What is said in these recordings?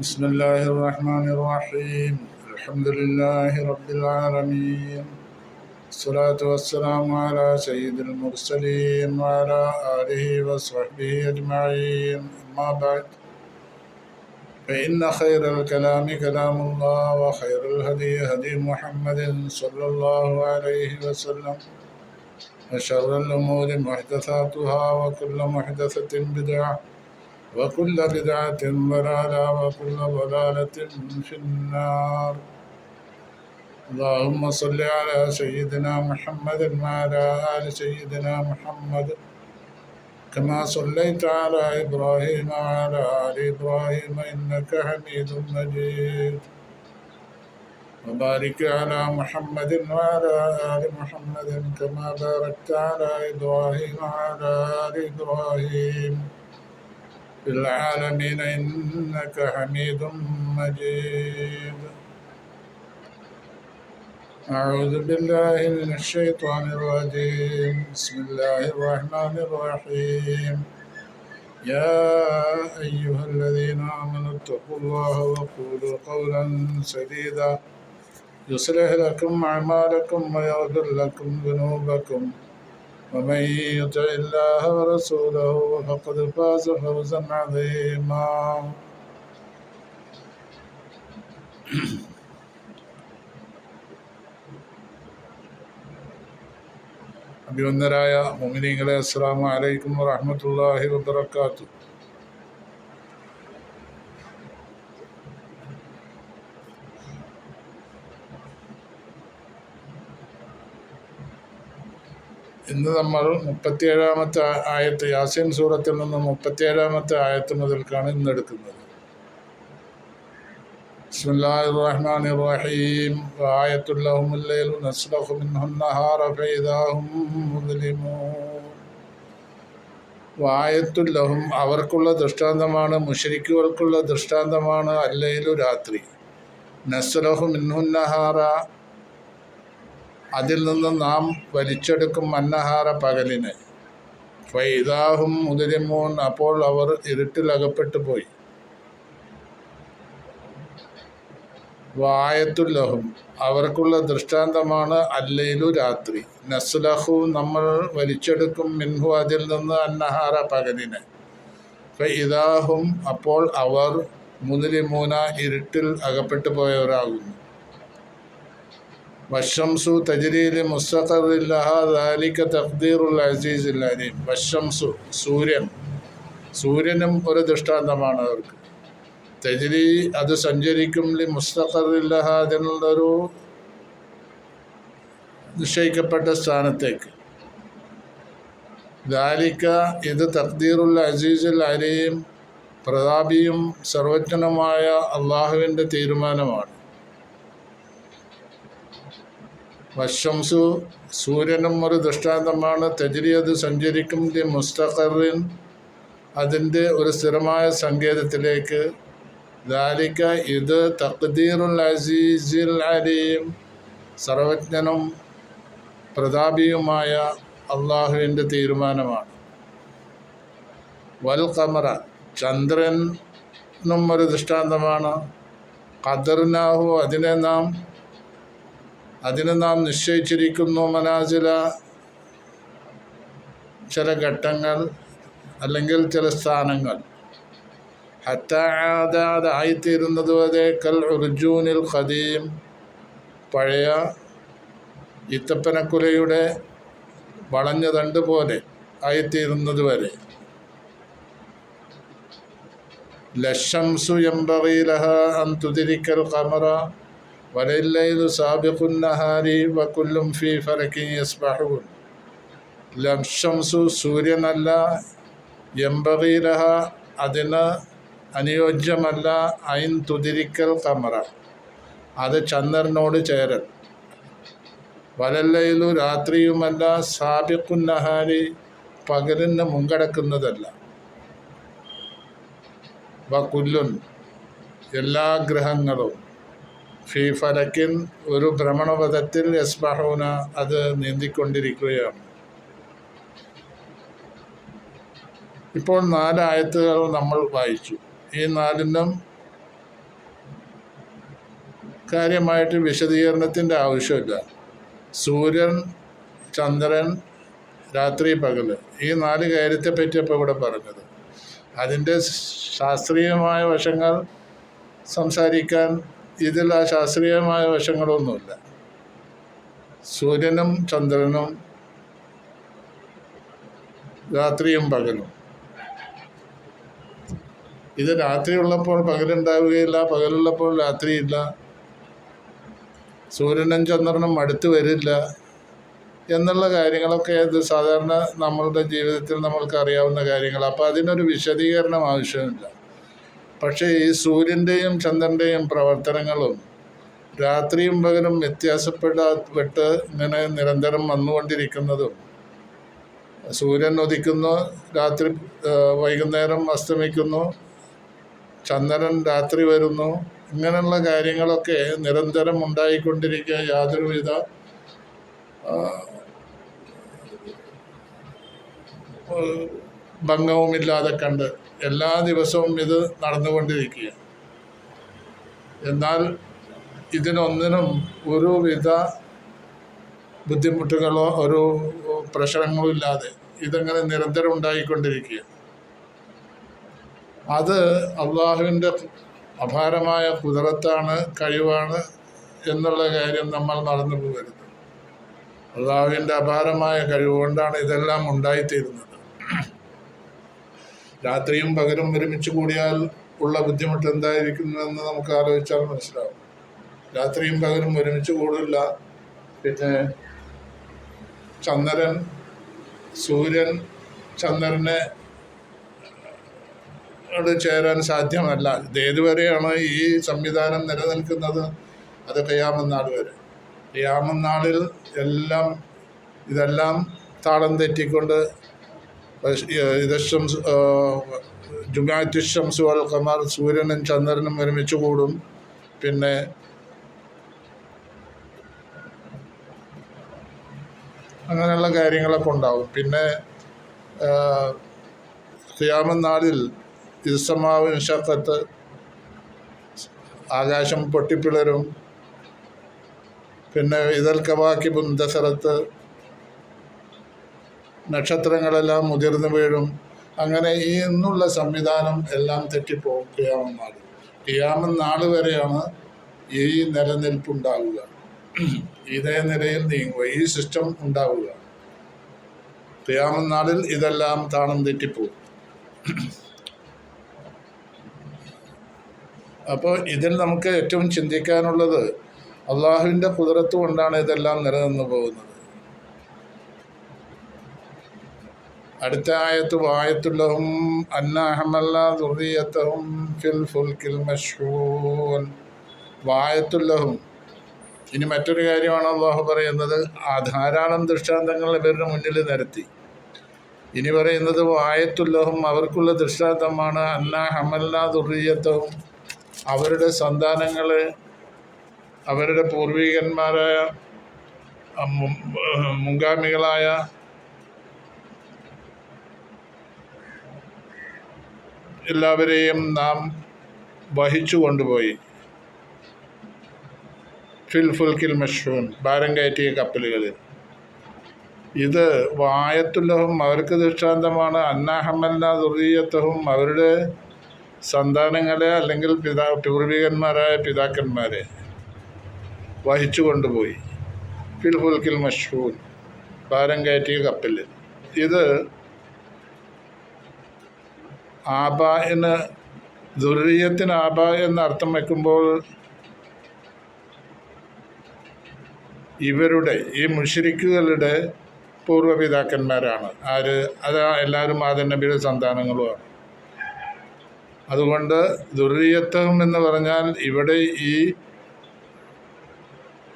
بسم الله الرحمن الرحيم. الحمد لله رب العالمين. الصلاة والسلام على سيد المرسلين وعلى آله وصحبه أجمعين. أما بعد فإن خير الكلام كلام الله وخير الهدي هدي محمد صلى الله عليه وسلم. وشر الأمور محدثاتها وكل محدثة بدعة. وكل بدعة ضلالة وكل ضلالة في النار. اللهم صل على سيدنا محمد وعلى آل سيدنا محمد. كما صليت على إبراهيم وعلى آل إبراهيم إنك حميد مجيد. وبارك على محمد وعلى آل محمد كما باركت على إبراهيم وعلى آل إبراهيم. في العالمين إنك حميد مجيد. أعوذ بالله من الشيطان الرجيم. بسم الله الرحمن الرحيم. يا أيها الذين آمنوا اتقوا الله وقولوا قولا سديدا. يصلح لكم أعمالكم ويغفر لكم ذنوبكم. ومن يطع الله ورسوله فقد فاز فوزا عظيما അഭിവന്ദരായ മുമിനിങ്ങളെ അസ്സാം വലൈക്കും വാഹമത്തല്ലാഹി വബർക്കാത്തു ഇന്ന് നമ്മൾ മുപ്പത്തിയേഴാമത്തെ ആയത്ത് യാസീൻ സൂറത്തിൽ നിന്ന് മുപ്പത്തിയേഴാമത്തെ ആയത്ത് മുതൽക്കാണ് ഇന്ന് എടുക്കുന്നത് بسم الله الرحمن الرحيم وآية لهم الليل نسلخ منه النهار فإذا هم مظلمون വായത്തുൽ ലഹും അവർക്കുള്ള ദൃഷ്ടാന്തമാണ് മുഷരിക്കുകൾക്കുള്ള ദൃഷ്ടാന്തമാണ് അല്ലയിലു രാത്രി നസ്ലഹു മിൻഹുന്നഹാറ അതിൽ നിന്ന് നാം വലിച്ചെടുക്കും അന്നഹാര പകലിനെ. ഫൈദാഹും മുതിരിമോൻ അപ്പോൾ അവർ ഇരുട്ടിൽ അകപ്പെട്ടു പോയി. വായത്തുല്ലഹും അവർക്കുള്ള ദൃഷ്ടാന്തമാണ് അല്ലയിലു രാത്രി. നസ്ലഹു നമ്മൾ വലിച്ചെടുക്കും മിൻഹു അതിൽ നിന്ന് അന്നഹാര പകലിനെ. ഫൈദാഹും അപ്പോൾ അവർ മുതിരിമൂന ഇരുട്ടിൽ അകപ്പെട്ടു പോയവരാകുന്നു. വശംസു തജ്രീലി മുസ്തഖറില്ലഹാലിക്ക തഖ്ദീറുൽ അസീസ് അലീം. വശംസു സൂര്യൻ. സൂര്യനും ഒരു ദൃഷ്ടാന്തമാണ് അവർക്ക്. തജരി അത് സഞ്ചരിക്കും ലി മുസ്തഖറില്ലഹ അതിനുള്ളൊരു നിശ്ചയിക്കപ്പെട്ട സ്ഥാനത്തേക്ക്. ദാലിക്ക ഇത് തഖ്ദീറുൽ അസീസുൽ അലീം പ്രതാപിയും സർവജ്ഞനുമായ അള്ളാഹുവിന്റെ തീരുമാനമാണ്. വശംസു സൂര്യനും ഒരു ദൃഷ്ടാന്തമാണ്. തെജിരി അത് സഞ്ചരിക്കും ദി മുസ്തഖറിൻ അതിന്റെ ഒരു സ്ഥിരമായ സങ്കേതത്തിലേക്ക്. ദാരിക ഇത് തഖ്ദീറുൽ അസീസിൽ അലീം സർവജ്ഞനും പ്രതാപിയുമായ അള്ളാഹുവിന്റെ തീരുമാനമാണ്. വൽ കമറ ചന്ദ്രനും ഒരു ദൃഷ്ടാന്തമാണ്. ഖദർനാഹു അതിനെ നാം അതിന് നാം നിശ്ചയിച്ചിരിക്കുന്നു മനാസില ചില ഘട്ടങ്ങൾ അല്ലെങ്കിൽ ചില സ്ഥാനങ്ങൾ. ഹറ്റാദാദായിത്തീരുന്നത് വരെ കൽ ഉർജൂനിൽ ഖദീം പഴയ ഇത്തപ്പനക്കുലയുടെ വളഞ്ഞ തണ്ട് പോലെ ആയിത്തീരുന്നത് വരെ. ലഷംസു എംബറിലഹ അൻ തുതിരിക്കൽ കമറ സാബിഖുന്നഹാരി വക്കുല്ലും ഫി ഫലക്കി യസ്ബഹൂൻ. ലംഷംസു സൂര്യനല്ല എംബറീലഹ അതിന് അനുയോജ്യമല്ല ഐൻ തുതിരിക്കൽ കമറ. അത് ചന്ദ്രനോട് ചേരൽ. വലല്ലയിലു രാത്രിയുമല്ല സാബിക്കുന്നഹാരി പകലിന് മുങ്കടക്കുന്നതല്ല വ കുല്ലുൻ എല്ലാ ഗ്രഹങ്ങളും ഫി ഫലക്കിൻ ഒരു ഭ്രമണപഥത്തിൽ യസ്ബഹൂന അത് നീന്തിക്കൊണ്ടിരിക്കുകയാണ്. ഇപ്പോൾ നാല് ആയത്തുകൾ നമ്മൾ വായിച്ചു. ഈ നാലിനും കാര്യമായിട്ട് വിശദീകരണത്തിന്റെ ആവശ്യമില്ല. സൂര്യൻ ചന്ദ്രൻ രാത്രി പകൽ ഈ നാല് കാര്യത്തെ പറ്റിയപ്പോൾ ഇവിടെ പറഞ്ഞത്. അതിന്റെ ശാസ്ത്രീയമായ വശങ്ങൾ സംസാരിക്കാൻ ഇതിൽ ആ ശാസ്ത്രീയമായ വശങ്ങളൊന്നുമില്ല. സൂര്യനും ചന്ദ്രനും രാത്രിയും പകലും. ഇത് രാത്രി ഉള്ളപ്പോൾ പകലുണ്ടാവുകയില്ല പകലുള്ളപ്പോൾ രാത്രിയില്ല. സൂര്യനും ചന്ദ്രനും അടുത്ത് വരില്ല എന്നുള്ള കാര്യങ്ങളൊക്കെ ഇത് സാധാരണ നമ്മളുടെ ജീവിതത്തിൽ നമ്മൾക്ക് അറിയാവുന്ന കാര്യങ്ങൾ അപ്പോൾ അതിനൊരു വിശദീകരണം ആവശ്യമില്ല. പക്ഷേ ഈ സൂര്യന്റെയും ചന്ദ്രന്റെയും പ്രവർത്തനങ്ങളും രാത്രിയും പകലും വ്യത്യാസപ്പെടാപ്പെട്ട് ഇങ്ങനെ നിരന്തരം വന്നുകൊണ്ടിരിക്കുന്നതും സൂര്യൻ ഉദിക്കുന്നു രാത്രി വൈകുന്നേരം അസ്തമിക്കുന്നു ചന്ദ്രൻ രാത്രി വരുന്നു ഇങ്ങനെയുള്ള കാര്യങ്ങളൊക്കെ നിരന്തരം ഉണ്ടായിക്കൊണ്ടിരിക്കുക യാതൊരുവിധ ഭംഗവുമില്ലാതെ കണ്ട്. എല്ലാ ദിവസവും ഇത് നടന്നുകൊണ്ടിരിക്കുക എന്നാൽ ഇതിനൊന്നിനും ഒരുവിധ ബുദ്ധിമുട്ടുകളോ ഒരു പ്രശ്നങ്ങളോ ഇല്ലാതെ ഇതങ്ങനെ നിരന്തരം ഉണ്ടായിക്കൊണ്ടിരിക്കുക അത് അള്ളാഹുവിന്റെ അപാരമായ കുതിരത്താണ് കഴിവാണ് എന്നുള്ള കാര്യം നമ്മൾ നടന്നു പോകരുത്. അള്ളാഹുവിന്റെ അപാരമായ കഴിവ് കൊണ്ടാണ് ഇതെല്ലാം ഉണ്ടായിത്തീരുന്നത്. രാത്രിയും പകലും ഒരുമിച്ച് കൂടിയാൽ ഉള്ള ബുദ്ധിമുട്ട് എന്തായിരിക്കുമെന്ന് നമുക്ക് ആലോചിച്ചാൽ മനസ്സിലാവും. രാത്രിയും പകലും ഒരുമിച്ച് കൂടില്ല. പിന്നെ ചന്ദ്രൻ സൂര്യൻ ചന്ദ്രനെ ോട് ചേരാൻ സാധ്യമല്ല. ഇത് ഏതുവരെയാണ് ഈ സംവിധാനം നിലനിൽക്കുന്നത്? അത് കയ്യാമന്നാൾ വരെ. കയ്യാമന്നാളിൽ എല്ലാം ഇതെല്ലാം താളം തെറ്റിക്കൊണ്ട് ഇതശം ജുമാറ്റിഷംസു അൽ ഖമർ സൂര്യനും ചന്ദ്രനും ഒരുമിച്ച് കൂടും. പിന്നെ അങ്ങനെയുള്ള കാര്യങ്ങളൊക്കെ ഉണ്ടാവും. പിന്നെ ഖിയാമനാളിൽ ഇസമാവ് ഇൻഷക്കത്ത് ആകാശം പൊട്ടിപ്പിളരും. പിന്നെ ഇതൽ കവാക്കിബും ബുന്തസറത്ത് നക്ഷത്രങ്ങളെല്ലാം മുതിർന്നു വീഴും. അങ്ങനെ ഈ എന്നുള്ള സംവിധാനം എല്ലാം തെറ്റിപ്പോകും മാറും നാൾ നാൾ വരെയാണ് ഈ നിലനിൽപ്പുണ്ടാവുക. ഇതേ നിലയിൽ നീങ്ങുക. ഈ സിസ്റ്റം ഉണ്ടാവുക. കിയാമൻ നാളിൽ ഇതെല്ലാം താളം തെറ്റിപ്പോകും അപ്പോൾ ഇതിൽ നമുക്ക് ഏറ്റവും ചിന്തിക്കാനുള്ളത് അള്ളാഹുവിന്റെ കുതിരത്ത് കൊണ്ടാണ് ഇതെല്ലാം നിലനിന്ന് പോകുന്നത്. അടുത്ത ആയത്ത് വായത്തുള്ളതും അന്നഹമല്ല ദുറിയത്തഹും ഫിൽ ഫുൽക്കിൽ മഷൂൻ വായത്തുള്ളതും ഇനി മറ്റൊരു കാര്യമാണ് അള്ളാഹു പറയുന്നത്. ആ ധാരാളം ദൃഷ്ടാന്തങ്ങൾ ഇവരുടെ മുന്നിൽ നിരത്തി. ഇനി പറയുന്നത് വായത്തുള്ളതും അവർക്കുള്ള ദൃഷ്ടാന്തമാണ് അന്ന ഹമല്ല ദുറിയത്തവും അവരുടെ സന്താനങ്ങൾ അവരുടെ പൂർവികന്മാരായ മുൻഗാമികളായ എല്ലാവരെയും നാം വഹിച്ചു കൊണ്ടുപോയി. ഫിൽഫുൽക്കിൽ മഷൂൻ ഭാരം കയറ്റിയ കപ്പലുകളിൽ. ഇത് വായത്തുല്ലഹും അവർക്ക് ദൃഷ്ടാന്തമാണ്. അന്നാഹമല്ല ദുർീയത്തഹും അവരുടെ സന്താനങ്ങളെ അല്ലെങ്കിൽ പിതാ പൂർവികന്മാരായ പിതാക്കന്മാരെ വഹിച്ചു കൊണ്ടുപോയി. ഫിൽഫുൽക്കിൽ മഷൂൻ ഭാരം കയറ്റിയ കപ്പലിൽ. ഇത് ആബ എന്ന് ദുരീയത്തിന് ആബ എന്ന് അർത്ഥം വയ്ക്കുമ്പോൾ ഇവരുടെ ഈ മുഷരിക്കുകളുടെ പൂർവപിതാക്കന്മാരാണ്. ആര്? അത് എല്ലാവരും ആദൻ നബിയുടെ സന്താനങ്ങളുമാണ്. അതുകൊണ്ട് ദുർയത്വം എന്ന് പറഞ്ഞാൽ ഇവിടെ ഈ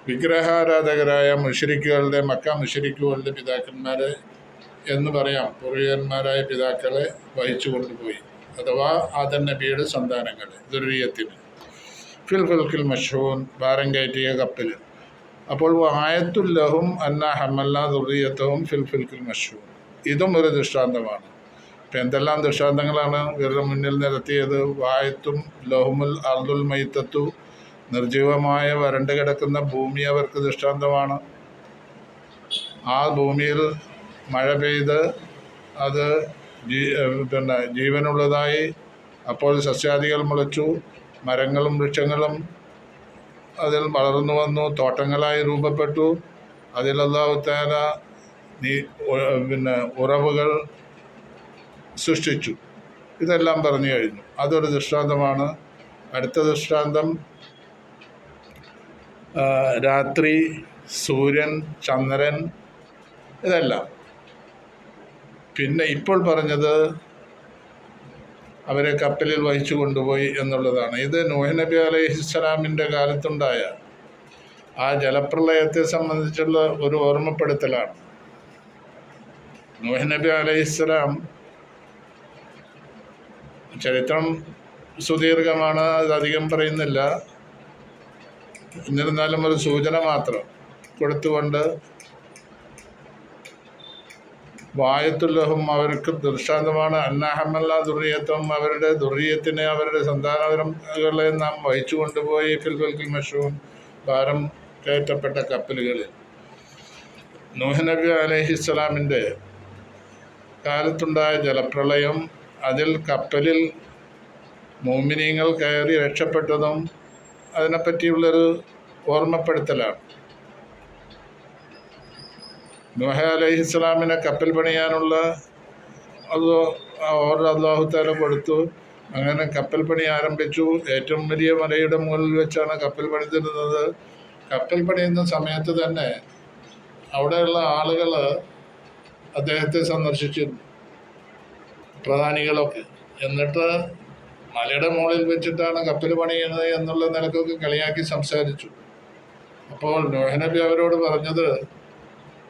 വിഗ്രഹാരാധകരായ മുഷരിക്കുകളുടെ മക്ക മുഷരിക്കുകളുടെ പിതാക്കന്മാരെ എന്ന് പറയാം. പൂർവികന്മാരായ പിതാക്കളെ വഹിച്ചു കൊണ്ടുപോയി. അഥവാ ആദൻ നബിയുടെ സന്താനങ്ങൾ. ദുരീയത്തിന് ഫിൽ ഫിൽക്കിൽ മഷൂൻ ഭാരം കയറ്റിയ കപ്പലിൽ അപ്പോൾ വായത്തുല്ലഹും അന്ന ഹമല്ല ദുർയത്വവും ഫിൽ ഫിൽക്കിൽ മഷൂൻ ഇതും ഒരു ദൃഷ്ടാന്തമാണ്. ഇപ്പം എന്തെല്ലാം ദൃഷ്ടാന്തങ്ങളാണ് ഇവരുടെ മുന്നിൽ നിരത്തിയത്? വായത്തും ലഹുമുൽ അർദുൽ മൈത്തത്തു നിർജീവമായ വരണ്ട് കിടക്കുന്ന ഭൂമി അവർക്ക് ദൃഷ്ടാന്തമാണ്. ആ ഭൂമിയിൽ മഴ പെയ്ത് അത് ജീ പിന്നെ ജീവനുള്ളതായി അപ്പോൾ സസ്യാദികൾ മുളച്ചു മരങ്ങളും വൃക്ഷങ്ങളും അതിൽ വളർന്നു വന്നു തോട്ടങ്ങളായി രൂപപ്പെട്ടു. അതിൽ നീ പിന്നെ ഉറവുകൾ സൃഷ്ടിച്ചു. ഇതെല്ലാം പറഞ്ഞു കഴിഞ്ഞു. അതൊരു ദൃഷ്ടാന്തമാണ്. അടുത്ത ദൃഷ്ടാന്തം രാത്രി സൂര്യൻ ചന്ദ്രൻ ഇതെല്ലാം. പിന്നെ ഇപ്പോൾ പറഞ്ഞത് അവരെ കപ്പലിൽ വഹിച്ചു കൊണ്ടുപോയി എന്നുള്ളതാണ്. ഇത് നൂഹ് നബി അലൈഹിസ്സലാമിന്റെ കാലത്തുണ്ടായ ആ ജലപ്രളയത്തെ സംബന്ധിച്ചുള്ള ഒരു ഓർമ്മപ്പെടുത്തലാണ്. നൂഹ് നബി അലൈഹിസ്സലാം ചരിത്രം സുദീർഘമാണ് അത് അധികം പറയുന്നില്ല. എന്നിരുന്നാലും ഒരു സൂചന മാത്രം കൊടുത്തുകൊണ്ട് വായത്തുല്ലഹും അവർക്ക് ദൃഷ്ടാന്തമാണ്. അന്നഹമല്ല ദുർയത്വം അവരുടെ ദുർയത്തിനെ അവരുടെ സന്താനകളെ നാം വഹിച്ചു കൊണ്ടുപോയി ഫിൽഫൽക്കിൽ മഷവും ഭാരം കയറ്റപ്പെട്ട കപ്പലുകളിൽ. നൂഹ് അലഹി അലഹിസ്സലാമിന്റെ കാലത്തുണ്ടായ ജലപ്രളയം അതിൽ കപ്പലിൽ മോമിനിയങ്ങൾ കയറി രക്ഷപ്പെട്ടതും അതിനെപ്പറ്റിയുള്ളൊരു ഓർമ്മപ്പെടുത്തലാണ്. നൂഹ അലൈഹി ഇസ്ലാമിനെ കപ്പൽ പണിയാനുള്ള അത് ഓർഡർ അള്ളാഹുത്താല കൊടുത്തു. അങ്ങനെ കപ്പൽ പണി ആരംഭിച്ചു. ഏറ്റവും വലിയ മലയുടെ മുകളിൽ വെച്ചാണ് കപ്പൽ പണിതിരുന്നത് കപ്പൽ പണിയുന്ന സമയത്ത് തന്നെ അവിടെയുള്ള ആളുകൾ അദ്ദേഹത്തെ സന്ദർശിച്ചിരുന്നു. പ്രധാനികളൊക്കെ. എന്നിട്ട് മലയുടെ മുകളിൽ വെച്ചിട്ടാണ് കപ്പൽ പണിയുന്നത് എന്നുള്ള നിലക്കൊക്കെ കളിയാക്കി സംസാരിച്ചു. അപ്പോൾ നോഹനബി അവരോട് പറഞ്ഞത്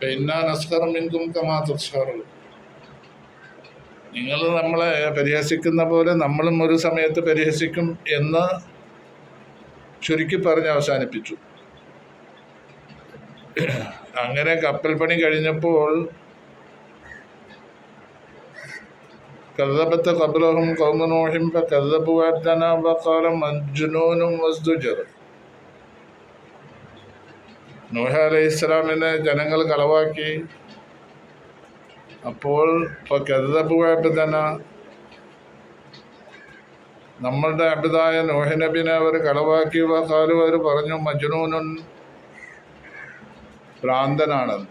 പിന്നാസ്കർമിൻകും കമാ തുഷാറും നിങ്ങൾ നമ്മളെ പരിഹസിക്കുന്ന പോലെ നമ്മളും ഒരു സമയത്ത് പരിഹസിക്കും എന്ന് ചുരുക്കി പറഞ്ഞ് അവസാനിപ്പിച്ചു. അങ്ങനെ കപ്പൽ പണി കഴിഞ്ഞപ്പോൾ കല്ലബത്ത് കബലഹും കൗമനോഹിം കല്ലബുവാറ്റന അഞ്ജുനോനും വസ്തു വസ്തുജർ നൂഹ അലൈഹി ഇസ്ലാമിനെ ജനങ്ങൾ കളവാക്കി. അപ്പോൾ ഇപ്പോൾ കരുതപ്പുവായിട്ട് തന്നെ നമ്മളുടെ അബിതായ നോഹിനബിനെ അവർ കളവാക്കി. കാലം അവർ പറഞ്ഞു മജ്നൂനുൻ ഭ്രാന്തനാണെന്ന്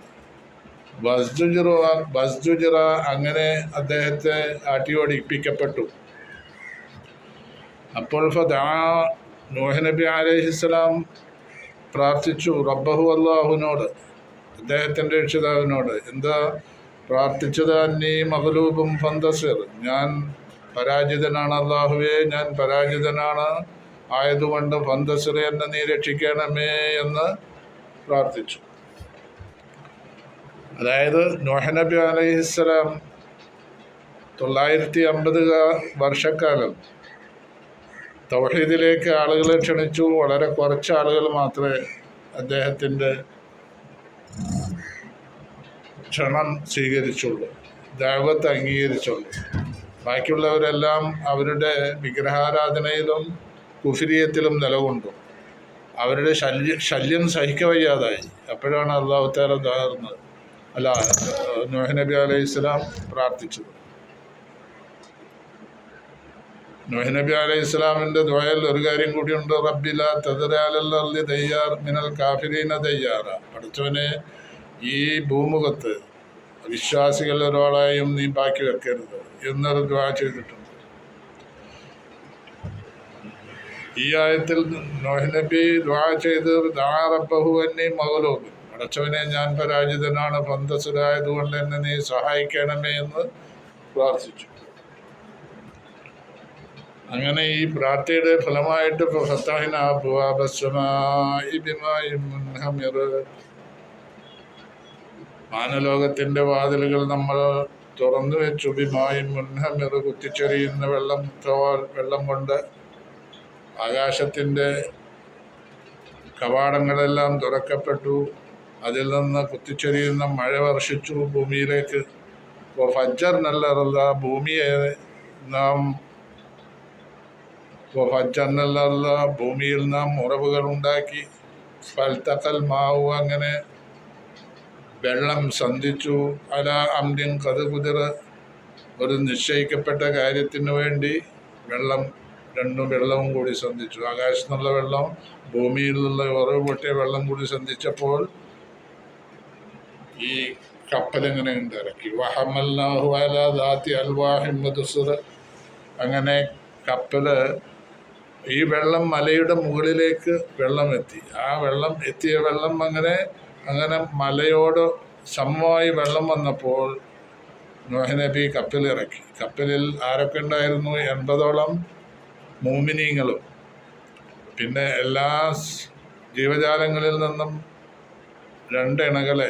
ബസ്ജുജിറ ബസ്ജുജിറ അങ്ങനെ അദ്ദേഹത്തെ ആട്ടിയോടിപ്പിക്കപ്പെട്ടു. അപ്പോൾ ഫദാ നൂഹ് നബി അലൈഹിസ്സലാം പ്രാർത്ഥിച്ചു. റബ്ബഹു അള്ളാഹുവിനോട് അദ്ദേഹത്തിന്റെ രക്ഷിതാവിനോട് എന്താ പ്രാർത്ഥിച്ചത് അന്നീ മഹലൂബും ഫന്തസിർ? ഞാൻ പരാജിതനാണ് അള്ളാഹുവേ ഞാൻ പരാജിതനാണ്. ആയതുകൊണ്ട് ഫന്തസിർ എന്നെ നീ രക്ഷിക്കണമേ എന്ന് പ്രാർത്ഥിച്ചു. അതായത് നോഹനബി അലൈഹിസ്സലാം തൊള്ളായിരത്തി അമ്പത് വർഷക്കാലം തൗഹീദിലേക്ക് ആളുകളെ ക്ഷണിച്ചു. വളരെ കുറച്ച് ആളുകൾ മാത്രമേ അദ്ദേഹത്തിന്റെ ക്ഷണം സ്വീകരിച്ചുള്ളൂ. ദൈവത്തെ അംഗീകരിച്ചുള്ളൂ. ബാക്കിയുള്ളവരെല്ലാം അവരുടെ വിഗ്രഹാരാധനയിലും കുഫിരിയത്തിലും നിലകൊണ്ടു. അവരുടെ ശല്യ ശല്യം സഹിക്കവയ്യാതായി. അപ്പോഴാണ് അള്ളാഹുത്താല തകർന്നത് അല്ല നബി അലൈഹി ഇസ്ലാം പ്രാർത്ഥിച്ചത്. നോഹ് നബി അലൈഹി ഇസ്ലാമിന്റെ ദ്വയൽ ഒരു കാര്യം കൂടിയുണ്ട്. റബ്ബില തദരാലി തയ്യാർ മിനൽ കാഫിരീന തയ്യാറ. പഠിച്ചവനെ ഈ ഭൂമുഖത്ത് വിശ്വാസികൾ ഒരാളായും നീ ബാക്കി വെക്കരുത് എന്നൊരു ദ്വാ ചെയ്തിട്ടുണ്ട്. ഈ ആയത്തിൽ നോഹ് നബി ദ്വാ ചെയ്ത് ദാ റബ്ബഹു എന്നീ മകളോബ് അടച്ചവനെ ഞാൻ പരാജിതനാണ് പന്തസുരായതുകൊണ്ട് എന്നെ നീ സഹായിക്കണമേ എന്ന് പ്രാർത്ഥിച്ചു. അങ്ങനെ ഈ പ്രാർത്ഥനയുടെ ഫലമായിട്ട് മാനലോകത്തിന്റെ വാതിലുകൾ നമ്മൾ തുറന്നു വെച്ചു. ബിമായും മുൻഹമിർ കുത്തിച്ചെറിയുന്ന വെള്ളം വെള്ളം കൊണ്ട് ആകാശത്തിന്റെ കവാടങ്ങളെല്ലാം തുറക്കപ്പെട്ടു. അതിൽ നിന്ന് കുത്തിച്ചെറിയുന്ന മഴ വർഷിച്ചു. ഭൂമിയിലേക്ക് ഫജ്ജർ നല്ല ഭൂമിയെ നാം ഫജ്ജന്നല്ല ഭൂമിയിൽ നാം ഉറവുകൾ ഉണ്ടാക്കി ഫൽത്തക്കൽ മാവു അങ്ങനെ വെള്ളം സന്ധിച്ചു. അല അമ്രിൻ കതുകുതിർ ഒരു നിശ്ചയിക്കപ്പെട്ട കാര്യത്തിന് വേണ്ടി വെള്ളം രണ്ടും വെള്ളവും കൂടി സന്ധിച്ചു. ആകാശത്തു നിന്നുള്ള വെള്ളം ഭൂമിയിൽ നിന്നുള്ള ഉറവ് പൊട്ടിയ വെള്ളം കൂടി സന്ധിച്ചപ്പോൾ ഈ കപ്പലിങ്ങനെ ഉണ്ടിറക്കി വഹമല്ലാഹു അല ദാത്തി അൽവാഹിമ്മദ് അങ്ങനെ കപ്പൽ ഈ വെള്ളം മലയുടെ മുകളിലേക്ക് വെള്ളം എത്തി. ആ വെള്ളം എത്തിയ വെള്ളം അങ്ങനെ അങ്ങനെ മലയോട് സമമായി വെള്ളം വന്നപ്പോൾ നോഹനബി കപ്പലിറക്കി കപ്പലിൽ ആരൊക്കെ ഉണ്ടായിരുന്നു? എൺപതോളം മൂമിനീങ്ങളും. പിന്നെ എല്ലാ ജീവജാലങ്ങളിൽ നിന്നും രണ്ട് ഇണകളെ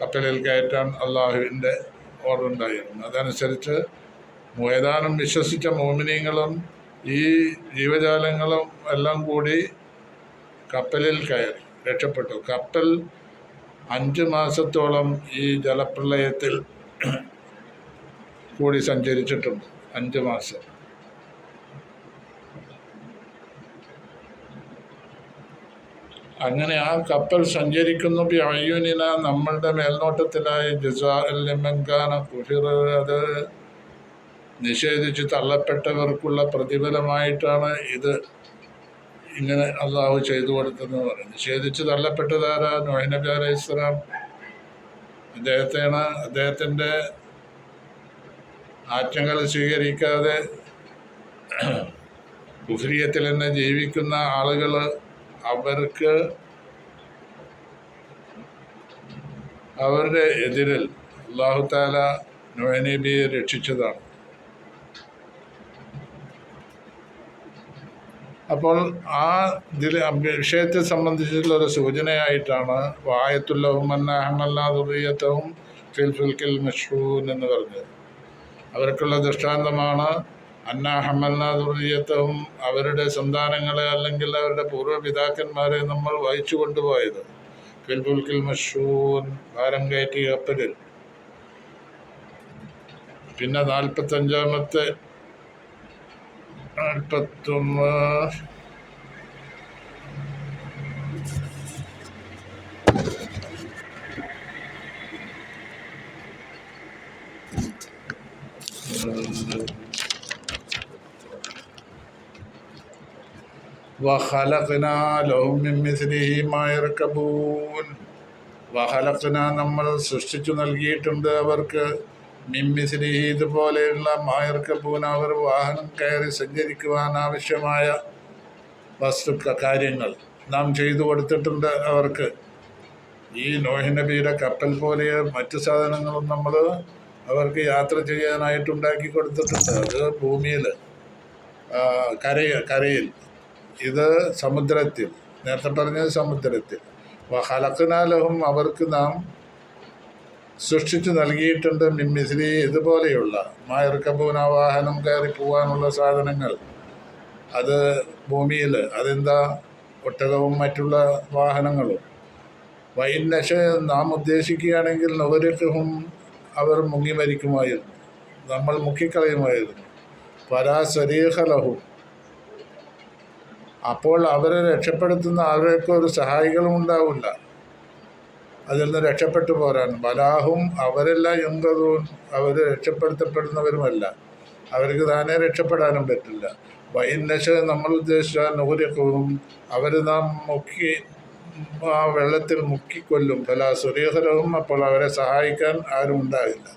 കപ്പലിൽ കയറ്റാൻ അള്ളാഹുവിന്റെ ഓർഡർ ഉണ്ടായിരുന്നു. അതനുസരിച്ച് ഏതാനും വിശ്വസിച്ച മോമിനിയങ്ങളും ഈ ജീവജാലങ്ങളും എല്ലാം കൂടി കപ്പലിൽ കയറി രക്ഷപ്പെട്ടു. കപ്പൽ അഞ്ച് മാസത്തോളം ഈ ജലപ്രളയത്തിൽ കൂടി സഞ്ചരിച്ചിട്ടുണ്ട്. അഞ്ച് മാസം. അങ്ങനെ ആ കപ്പൽ സഞ്ചരിക്കുന്നു. അയ്യൂനിന നമ്മളുടെ മേൽനോട്ടത്തിലായി ജസാലിമൻഖാന കുഷിർ അത് നിഷേധിച്ച് തള്ളപ്പെട്ടവർക്കുള്ള പ്രതിഫലമായിട്ടാണ് ഇത് ഇങ്ങനെ അള്ളാഹു ചെയ്തു കൊടുത്തതെന്ന് പറയും നിഷേധിച്ച് തള്ളപ്പെട്ടതാരാ? നോഹ് അലൈഹി സ്വലാം. അദ്ദേഹത്തെയാണ് അദ്ദേഹത്തിന്റെ ആറ്റങ്ങൾ സ്വീകരിക്കാതെ കുഫ്രിയത്തിൽ തന്നെ ജീവിക്കുന്ന ആളുകൾ അവർക്ക് അവരുടെ എതിരിൽ അള്ളാഹു താല നോഹ് നബിയെ രക്ഷിച്ചതാണ്. അപ്പോൾ ആ ഇതിൽ വിഷയത്തെ സംബന്ധിച്ചിട്ടുള്ള ഒരു സൂചനയായിട്ടാണ് വായത്തുല്ലഹുമന്നഹമല്ലാതുറിയത്തവും ഫിൽ ഫിൽഫിൽക്കിൽ മിഷൂൻ എന്ന് പറഞ്ഞത്. അവർക്കുള്ള ദൃഷ്ടാന്തമാണ് അന്നാഹമല്ലാതുറിയത്തവും അവരുടെ സന്താനങ്ങളെ അല്ലെങ്കിൽ അവരുടെ പൂർവപിതാക്കന്മാരെ നമ്മൾ വഹിച്ചു കൊണ്ടുപോയത്. ഫിൽ ഫുൽക്കിൽ മഷൂൻ ഭാരം കയറ്റി കപ്പലിൽ. പിന്നെ നാൽപ്പത്തഞ്ചാമത്തെ തത്വം വഹലഖന ലഹും മാ യർകബൂൻ നമ്മൾ സൃഷ്ടിച്ചു നൽകിയിട്ടുണ്ട് അവർക്ക്. മിമ്മിസിലി ഇതുപോലെയുള്ള മായർക്ക് അവർ വാഹനം കയറി സഞ്ചരിക്കുവാൻ ആവശ്യമായ വസ്തുക്ക കാര്യങ്ങൾ നാം ചെയ്തു കൊടുത്തിട്ടുണ്ട് അവർക്ക്. ഈ നോഹി നബിയുടെ കപ്പൽ പോലെ മറ്റു സാധനങ്ങളും നമ്മൾ അവർക്ക് യാത്ര ചെയ്യാനായിട്ട് ഉണ്ടാക്കി കൊടുത്തിട്ടുണ്ട്. അത് ഭൂമിയിൽ കരയ കരയിൽ. ഇത് സമുദ്രത്തിൽ നേരത്തെ പറഞ്ഞത് സമുദ്രത്തിൽ. ഹലക്കനാലഹും അവർക്ക് നാം സൃഷ്ടിച്ചു നൽകിയിട്ടുണ്ട് മിമ്മിസിലി ഇതുപോലെയുള്ള. മായർക്കബൂന വാഹനം കയറി പോകാനുള്ള സാധനങ്ങൾ. അത് ഭൂമിയിൽ അതെന്താ? ഒട്ടകവും മറ്റുള്ള വാഹനങ്ങളും. വൈനശ നാം ഉദ്ദേശിക്കുകയാണെങ്കിൽ നവരക്കവും അവർ മുങ്ങി മരിക്കുമായിരുന്നു. നമ്മൾ മുക്കിക്കളയുമായിരുന്നു. പരാശരീഹലഹും. അപ്പോൾ അവരെ രക്ഷപ്പെടുത്തുന്ന അവർക്ക് ഒരു സഹായികളും ഉണ്ടാവില്ല. അതിൽ നിന്ന് രക്ഷപ്പെട്ടു പോരാൻ. ബലാഹും അവരല്ല എന്തതും അവർ രക്ഷപ്പെടുത്തപ്പെടുന്നവരുമല്ല. അവർക്ക് താനേ രക്ഷപ്പെടാനും പറ്റില്ല. വൈനശ നമ്മൾ ഉദ്ദേശിച്ച നൂരക്കവും അവർ നാം മുക്കി ആ വെള്ളത്തിൽ മുക്കിക്കൊല്ലും. പല സുരീഹരവും അപ്പോൾ അവരെ സഹായിക്കാൻ ആരും ഉണ്ടാകില്ല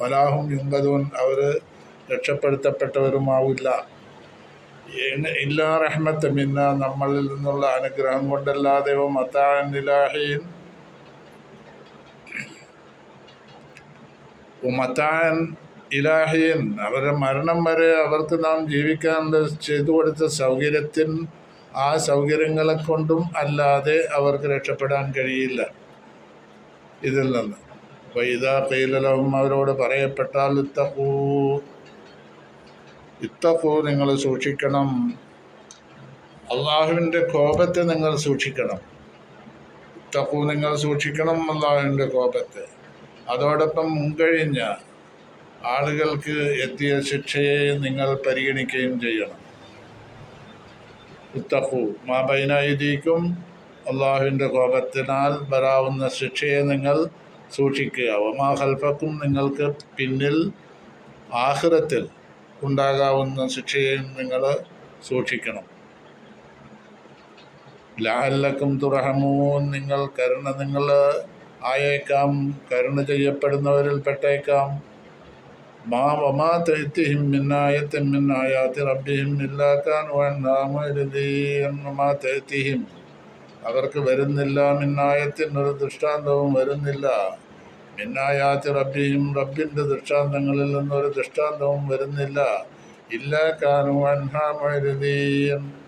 വലാഹും യുങ്കതും അവർ രക്ഷപ്പെടുത്തപ്പെട്ടവരുമാവില്ല. ഇല്ലാ റഹ്മത്ത് മിന്ന നമ്മളിൽ നിന്നുള്ള അനുഗ്രഹം കൊണ്ടല്ലാതെ മത്താൻ ഇലാഹീൻ. ഉമത്താൻ ഇലാഹിയൻ അവരുടെ മരണം വരെ അവർക്ക് നാം ജീവിക്കാൻ ചെയ്തു കൊടുത്ത സൗകര്യത്തിൻ ആ സൗകര്യങ്ങളെ കൊണ്ടും അല്ലാതെ അവർക്ക് രക്ഷപ്പെടാൻ കഴിയില്ല. ഇതിൽ നിന്ന്. വൈദ കൈലലവും അവരോട് പറയപ്പെട്ടാൽ ഇത്തപ്പൂ ഇത്തപ്പൂ നിങ്ങൾ സൂക്ഷിക്കണം. അള്ളാഹുവിന്റെ കോപത്തെ നിങ്ങൾ സൂക്ഷിക്കണം. ഇത്തപ്പൂ നിങ്ങൾ സൂക്ഷിക്കണം അള്ളാഹുവിന്റെ കോപത്തെ. അതോടൊപ്പം മുൻകഴിഞ്ഞ ആളുകൾക്ക് എത്തിയ ശിക്ഷയെ നിങ്ങൾ പരിഗണിക്കുകയും ചെയ്യണം. ഉത്തഹു മാ ബൈനായിക്കും അള്ളാഹുവിന്റെ കോപത്തിനാൽ വരാവുന്ന ശിക്ഷയെ നിങ്ങൾ സൂക്ഷിക്കുക. ഒമാ ഹൽഫക്കും നിങ്ങൾക്ക് പിന്നിൽ ആഹ്റത്തിൽ ഉണ്ടാകാവുന്ന ശിക്ഷയെയും നിങ്ങൾ സൂക്ഷിക്കണം. ലാഹല്ലക്കും തുറഹമൂൻ നിങ്ങൾ കരുണ നിങ്ങൾ ആയേക്കാം. കരുണ ചെയ്യപ്പെടുന്നവരിൽ പെട്ടേക്കാം. മാ വമാ തെത്തിഹിം മിന്നായത്തിൻ മിന്നായാത്തി റബ്ബിഹിം ഇല്ലാക്കാൻ മാ തെത്തിഹിം അവർക്ക് വരുന്നില്ല മിന്നായത്തിൻ ഒരു ദൃഷ്ടാന്തവും വരുന്നില്ല. മിന്നായാത്തി റബ്ബിയും റബ്ബിന്റെ ദൃഷ്ടാന്തങ്ങളിൽ നിന്നൊരു ദൃഷ്ടാന്തവും വരുന്നില്ല. ഇല്ലാക്കാനും അൻഹാമരുതീയം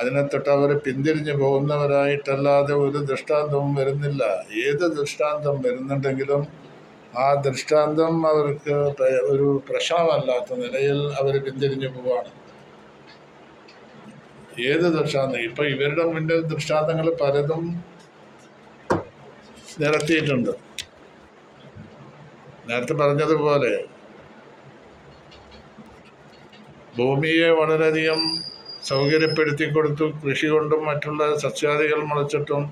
അതിനെ തൊട്ട് അവർ പിന്തിരിഞ്ഞു പോകുന്നവരായിട്ടല്ലാതെ ഒരു ദൃഷ്ടാന്തവും വരുന്നില്ല. ഏത് ദൃഷ്ടാന്തം വരുന്നുണ്ടെങ്കിലും ആ ദൃഷ്ടാന്തം അവർക്ക് ഒരു പ്രശ്നമല്ലാത്ത നിലയിൽ അവർ പിന്തിരിഞ്ഞു പോവാണ്. ഏത് ദൃഷ്ടാന്തം? ഇപ്പൊ ഇവരുടെ മുന്നിൽ ദൃഷ്ടാന്തങ്ങൾ പലതും നിരത്തിയിട്ടുണ്ട്. നേരത്തെ പറഞ്ഞതുപോലെ ഭൂമിയെ വളരെയധികം സൗകര്യപ്പെടുത്തി കൊടുത്തു കൃഷി കൊണ്ടും മറ്റുള്ള സസ്യാദികൾ മുളച്ചിട്ടും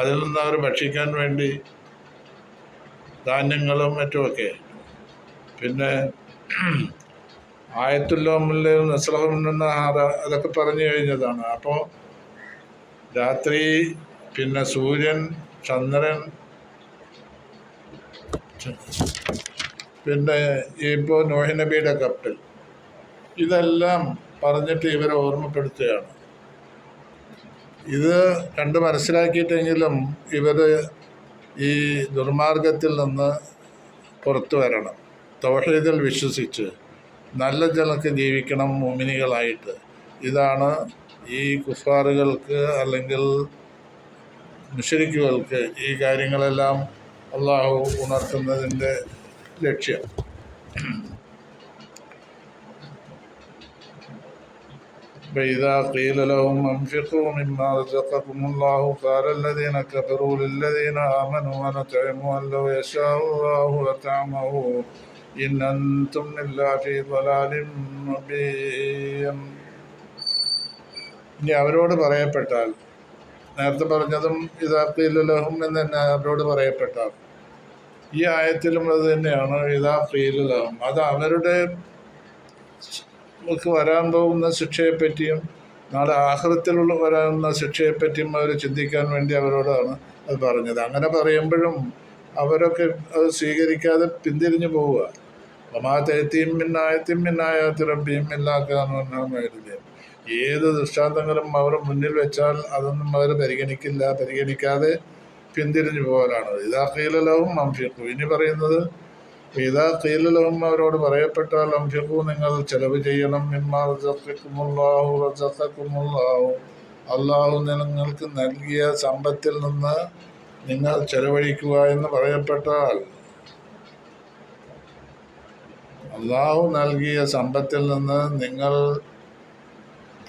അതിൽ നിന്ന് അവർ ഭക്ഷിക്കാൻ വേണ്ടി ധാന്യങ്ങളും മറ്റുമൊക്കെ. പിന്നെ ആയത്തുല്ലോമില്ലും നസ്ലഹുമെന്ന അതൊക്കെ പറഞ്ഞു കഴിഞ്ഞതാണ്. അപ്പോൾ രാത്രി പിന്നെ സൂര്യൻ ചന്ദ്രൻ പിന്നെ ഇപ്പോൾ നോഹി നബിയുടെ കപ്പൽ. ഇതെല്ലാം പറഞ്ഞിട്ട് ഇവരെ ഓർമ്മപ്പെടുത്തുകയാണ്. ഇത് കണ്ട് മനസ്സിലാക്കിയിട്ടെങ്കിലും ഇവർ ഈ ദുർമാർഗത്തിൽ നിന്ന് പുറത്തു വരണം. തൗഹീദിൽ വിശ്വസിച്ച് നല്ല ജനക്ക് ജീവിക്കണം മുമിനികളായിട്ട്. ഇതാണ് ഈ കുഫാറുകൾക്ക് അല്ലെങ്കിൽ മുഷരിക്കുകൾക്ക് ഈ കാര്യങ്ങളെല്ലാം അള്ളാഹു ഉണർത്തുന്നതിന്റെ ലക്ഷ്യം. فإذا قيل لهم أنفقوا مما رزقكم الله قال الذين كفروا للذين آمنوا ونطعم أن لو يشاء الله لطعمه إن أنتم إلا في ضلال مبين ഇനി അവരോട് പറയപ്പെട്ടാൽ നേരത്തെ പറഞ്ഞതും ഇതാക്കിയില്ലലഹും എന്ന് തന്നെ അവരോട് പറയപ്പെട്ടാൽ ഈ ആയത്തിലും അത് തന്നെയാണ് ഇതാ ഫീലുലഹും അത് അവരുടെ നമുക്ക് വരാൻ പോകുന്ന ശിക്ഷയെപ്പറ്റിയും നാളെ ആഹൃത്തിലുള്ള വരാവുന്ന ശിക്ഷയെപ്പറ്റിയും അവർ ചിന്തിക്കാൻ വേണ്ടി അവരോടാണ് അത് പറഞ്ഞത്. അങ്ങനെ പറയുമ്പോഴും അവരൊക്കെ അത് സ്വീകരിക്കാതെ പിന്തിരിഞ്ഞു പോവുക. ഒമാത്തേത്തിയും മിന്നായത്തിയും മിന്നായത്തി റബ്ബിയും ഇല്ലാക്കാന്ന് ഏത് ദൃഷ്ടാന്തങ്ങളും അവർ മുന്നിൽ വെച്ചാൽ അതൊന്നും അവർ പരിഗണിക്കില്ല. പരിഗണിക്കാതെ പിന്തിരിഞ്ഞു പോകലാണ്. ഇതാ കീലലവും അംഫിഖു. ഇനി പറയുന്നത് ഇതാ കീലലവും അവരോട് പറയപ്പെട്ടാൽ അംഫിഖു നിങ്ങൾ ചെലവ് ചെയ്യണം. മിമ്മാ റസഖക്കുമുല്ലാഹു റസഖക്കുമുല്ലാഹു അള്ളാഹു നിങ്ങൾക്ക് നൽകിയ സമ്പത്തിൽ നിന്ന് നിങ്ങൾ ചെലവഴിക്കുക എന്ന് പറയപ്പെട്ടാൽ അള്ളാഹു നൽകിയ സമ്പത്തിൽ നിന്ന് നിങ്ങൾ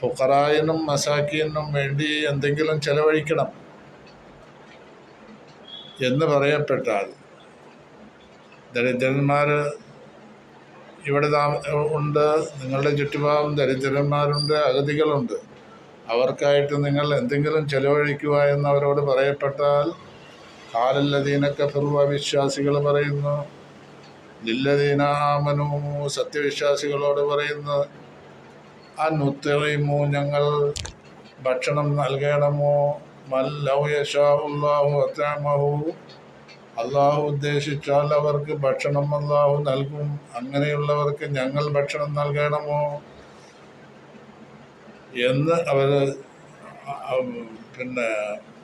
ഫുഖറായനും മസാക്കിയനും വേണ്ടി എന്തെങ്കിലും ചെലവഴിക്കണം എന്ന് പറയപ്പെട്ടാൽ ദരിദ്രന്മാർ ഇവിടെ താമ ഉണ്ട് നിങ്ങളുടെ ചുറ്റുഭാഗം ദരിദ്രന്മാരുണ്ട് അഗതികളുണ്ട്. അവർക്കായിട്ട് നിങ്ങൾ എന്തെങ്കിലും ചെലവഴിക്കുക എന്ന് അവരോട് പറയപ്പെട്ടാൽ കാലല്ലതീനൊക്കെ പൂർവ വിശ്വാസികൾ പറയുന്നു ലില്ലദീനാമനു സത്യവിശ്വാസികളോട് പറയുന്നു അനുത്തറിയുമോ ഞങ്ങൾ ഭക്ഷണം നൽകണമോ? മല്ലൗ യശാഹു അത്താമഹു അള്ളാഹു ഉദ്ദേശിച്ചാൽ അവർക്ക് ഭക്ഷണം അള്ളാഹു നൽകും. അങ്ങനെയുള്ളവർക്ക് ഞങ്ങൾ ഭക്ഷണം നൽകണമോ? എന്ന് അവർ പിന്നെ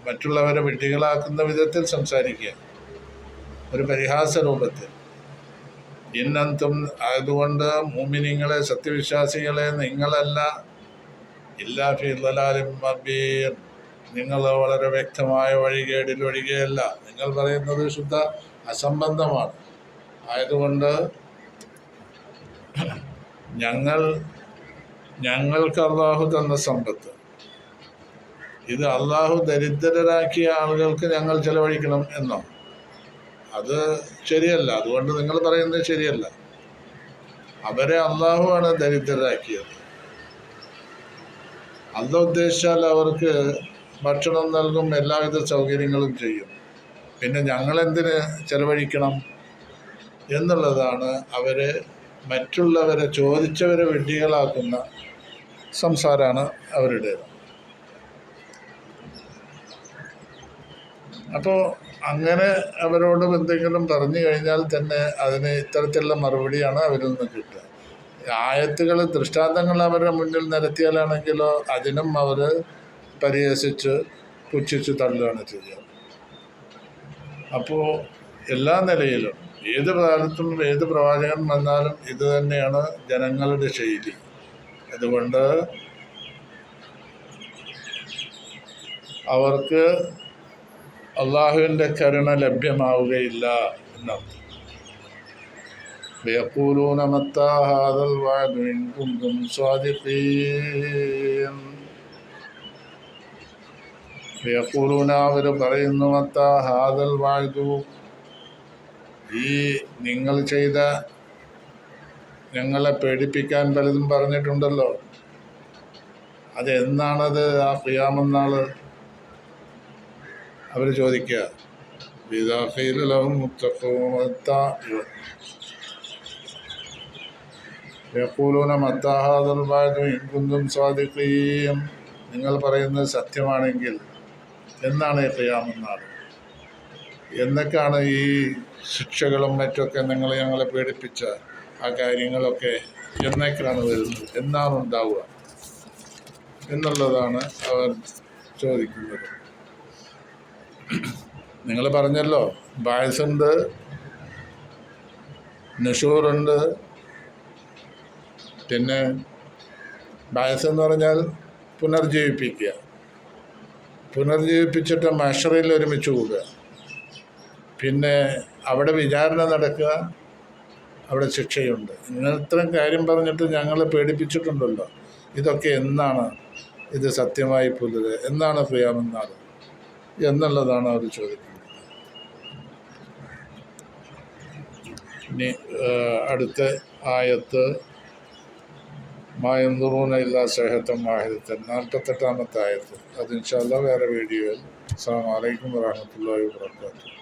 മറ്റുള്ളവരെ വിഡ്ഢികളാക്കുന്ന വിധത്തിൽ സംസാരിക്കുക. ഒരു പരിഹാസ രൂപത്തിൽ. ഇന്നന്തും അതുകൊണ്ട് മൂമിനിങ്ങളെ സത്യവിശ്വാസികളെ നിങ്ങളല്ല. ഇല്ലാ മബീൻ. നിങ്ങൾ വളരെ വ്യക്തമായ വഴികേടിൽ ഒഴികെയല്ല. നിങ്ങൾ പറയുന്നത് ശുദ്ധ അസംബന്ധമാണ്. ആയതുകൊണ്ട് ഞങ്ങൾ ഞങ്ങൾക്ക് അള്ളാഹു തന്ന സമ്പത്ത്. ഇത് അള്ളാഹു ദരിദ്രരാക്കിയ ആളുകൾക്ക് ഞങ്ങൾ ചെലവഴിക്കണം എന്നോ? അത് ശരിയല്ല. അതുകൊണ്ട് നിങ്ങൾ പറയുന്നത് ശരിയല്ല. അവരെ അള്ളാഹുവാണ് ദരിദ്രരാക്കിയത്. അല്ല ഉദ്ദേശിച്ചാൽ അവർക്ക് ഭക്ഷണം നൽകും എല്ലാവിധ സൗകര്യങ്ങളും ചെയ്യും. പിന്നെ ഞങ്ങളെന്തിന് ചെലവഴിക്കണം എന്നുള്ളതാണ് അവരെ മറ്റുള്ളവരെ ചോദിച്ചവരെ വിഡ്ഢികളാക്കുന്ന സംസാരമാണ് അവരുടേത്. അപ്പോൾ അങ്ങനെ അവരോട് എന്തെങ്കിലും പറഞ്ഞു കഴിഞ്ഞാൽ തന്നെ അതിന് ഇത്തരത്തിലുള്ള മറുപടിയാണ് അവരിൽ നിന്ന് കിട്ടുക. ആയത്തുകൾ ദൃഷ്ടാന്തങ്ങൾ അവരുടെ മുന്നിൽ നിരത്തിയാലാണെങ്കിലോ അതിനും അവർ പരിഹസിച്ച് പുച്ഛിച്ച് തള്ളുകയാണ് ചെയ്യുക അപ്പോൾ എല്ലാ നിലയിലും ഏത് കാലത്തും ഏത് പ്രവാചകൻ വന്നാലും ഇത് തന്നെയാണ് ജനങ്ങളുടെ ശൈലി അതുകൊണ്ട് അവർക്ക് അള്ളാഹുവിൻ്റെ കരുണ ലഭ്യമാവുകയില്ല എന്നർത്ഥം ويقولون متى هذا الوعد إن كنتم صادقين യക്കൂലൂന അവർ പറയുന്നു മത്ത ഹാദൽ വാഴ്തു. ഈ നിങ്ങൾ ചെയ്ത ഞങ്ങളെ പേടിപ്പിക്കാൻ പലതും പറഞ്ഞിട്ടുണ്ടല്ലോ. അതെന്നാണത് ആ ഖിയാമെന്നാൾ അവർ ചോദിക്കുക. ബിദാഖീലും മുത്തക്കൂമത്ത മത്താഹാദൽ വാഴ്തു. ഇൻകുന്തും സ്വാദിക്കുകയും നിങ്ങൾ പറയുന്നത് സത്യമാണെങ്കിൽ എന്നാണ് ഈ ഖിയാമെന്നാൾ എന്നൊക്കെയാണ് ഈ ശിക്ഷകളും മറ്റൊക്കെ നിങ്ങൾ ഞങ്ങളെ പേടിപ്പിച്ച ആ കാര്യങ്ങളൊക്കെ എന്നൊക്കെയാണ് വരുന്നത്? എന്നാണ് ഉണ്ടാവുക? എന്നുള്ളതാണ് അവർ ചോദിക്കുന്നത്. നിങ്ങൾ പറഞ്ഞല്ലോ ബായസുണ്ട് നഷൂറുണ്ട്. പിന്നെ ബായസ് എന്ന് പറഞ്ഞാൽ പുനർജീവിപ്പിക്കുക. പുനർജീവിപ്പിച്ചിട്ട് മഷറിയിൽ ഒരുമിച്ച് കൂടുക. പിന്നെ അവിടെ വിചാരണ നടക്കുക. അവിടെ ശിക്ഷയുണ്ട്. ഇത്രയും കാര്യം പറഞ്ഞിട്ട് ഞങ്ങളെ പേടിപ്പിച്ചിട്ടുണ്ടല്ലോ. ഇതൊക്കെ എന്നാണ് ഇത് സത്യമായി പുലരുക എന്നാണ് പ്രിയാമെന്നാൾ എന്നുള്ളതാണ് അവർ ചോദിക്കുന്നത്. ഇനി അടുത്ത ആയത്ത് മായന്തുറൂന ഇല്ലാ സേഹത്തം വാഹിദത്തൻ നാൽപ്പത്തെട്ടാമത്തെ ആയത്ത്. അത് ഇൻഷാല്ല വേറെ വീഡിയോയിൽ. അസ്സാം വലൈക്കും വാഹമത്തല്ലാ വാത്തു